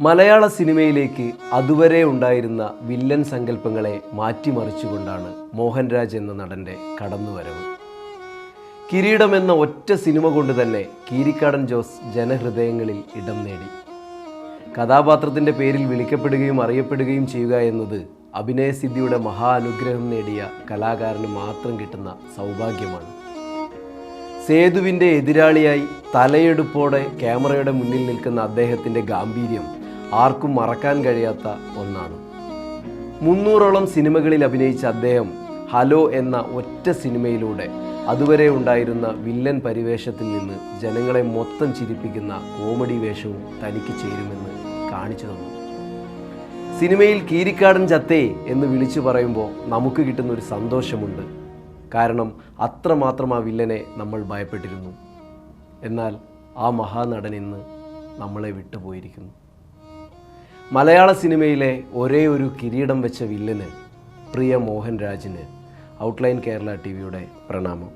മലയാള സിനിമയിലേക്ക് അതുവരെ ഉണ്ടായിരുന്ന വില്ലൻ സങ്കല്പങ്ങളെ മാറ്റിമറിച്ചുകൊണ്ടാണ് മോഹൻരാജ് എന്ന നടന്റെ കടന്നുവരവ്. കിരീടം എന്ന ഒറ്റ സിനിമ കൊണ്ട് തന്നെ കീരിക്കാടൻ ജോസ് ജനഹൃദയങ്ങളിൽ ഇടം നേടി. കഥാപാത്രത്തിന്റെ പേരിൽ വിളിക്കപ്പെടുകയും അറിയപ്പെടുകയും ചെയ്യുക എന്നത് അഭിനയസിദ്ധിയുടെ മഹാ അനുഗ്രഹം നേടിയ കലാകാരന് മാത്രം കിട്ടുന്ന സൗഭാഗ്യമാണ്. സേതുവിന്റെ എതിരാളിയായി തലയെടുപ്പോടെ ക്യാമറയുടെ മുന്നിൽ നിൽക്കുന്ന അദ്ദേഹത്തിന്റെ ഗാംഭീര്യം ആർക്കും മറക്കാൻ കഴിയാത്ത ഒന്നാണ്. മുന്നൂറോളം സിനിമകളിൽ അഭിനയിച്ച അദ്ദേഹം ഹലോ എന്ന ഒറ്റ സിനിമയിലൂടെ അതുവരെ ഉണ്ടായിരുന്ന വില്ലൻ പരിവേഷത്തിൽ നിന്ന് ജനങ്ങളെ മൊത്തം ചിരിപ്പിക്കുന്ന കോമഡി വേഷവും തനിക്ക് ചേരുമെന്ന് കാണിച്ചു തന്നു. സിനിമയിൽ കീരിക്കാടൻ ചത്തേ എന്ന് വിളിച്ചു പറയുമ്പോൾ നമുക്ക് കിട്ടുന്ന ഒരു സന്തോഷമുണ്ട്. കാരണം അത്രമാത്രം ആ വില്ലനെ നമ്മൾ ഭയപ്പെട്ടിരുന്നു. എന്നാൽ ആ മഹാനടൻ ഇന്ന് നമ്മളെ വിട്ടുപോയിരിക്കുന്നു. മലയാള സിനിമയിലെ ഒരേ ഒരു കിരീടം വെച്ച വില്ലന് പ്രിയ മോഹൻ രാജിന് ഔട്ട്ലൈൻ കേരള ടി വിയുടെ പ്രണാമം.